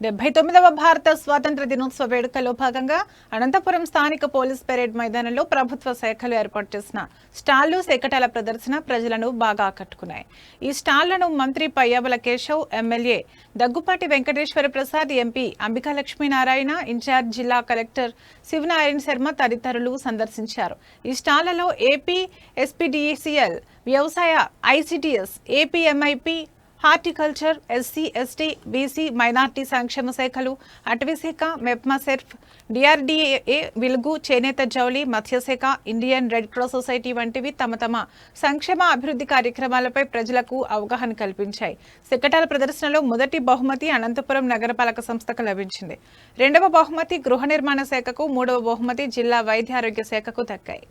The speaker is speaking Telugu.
డెబ్బై తొమ్మిదవ భారత స్వాతంత్ర దినోత్సవ వేడుకలో భాగంగా అనంతపురం స్థానిక పోలీస్ పెరేడ్ మైదానంలో ప్రభుత్వ శాఖలు ఏర్పాటు చేసిన స్టాళ్ళు శకటాల ప్రదర్శన ప్రజలను బాగా ఆకట్టుకున్నాయి. ఈ స్టాళ్ళను మంత్రి Payyavula Keshav MLA Daggupati Venkateswara Prasad MP Ambika Lakshminarayana incharge జిల్లా కలెక్టర్ శివనారాయణ శర్మ తదితరులు సందర్శించారు. ఈ స్టాళ్ళలో ఏపీ ఎస్పీడీసీఎల్ వ్యవసాయ ICDS APMIP horticulture SC ST BC minority సంక్షేమ శాఖలు అటవీశాఖ మెప్మా సెర్ఫ్ డిఆర్డీఏ విలుగు చేనేత జౌలి మత్స్యశాఖ ఇండియన్ రెడ్ క్రాస్ సొసైటీ వంటివి తమ తమ సంక్షేమ అభివృద్ధి కార్యక్రమాలపై ప్రజలకు అవగాహన కల్పించాయి. శకటాల ప్రదర్శనలో మొదటి బహుమతి అనంతపురం నగరపాలక సంస్థకు లభించింది. రెండవ బహుమతి గృహ నిర్మాణ శాఖకు మూడవ బహుమతి జిల్లా వైద్య ఆరోగ్య శాఖకు దక్కాయి.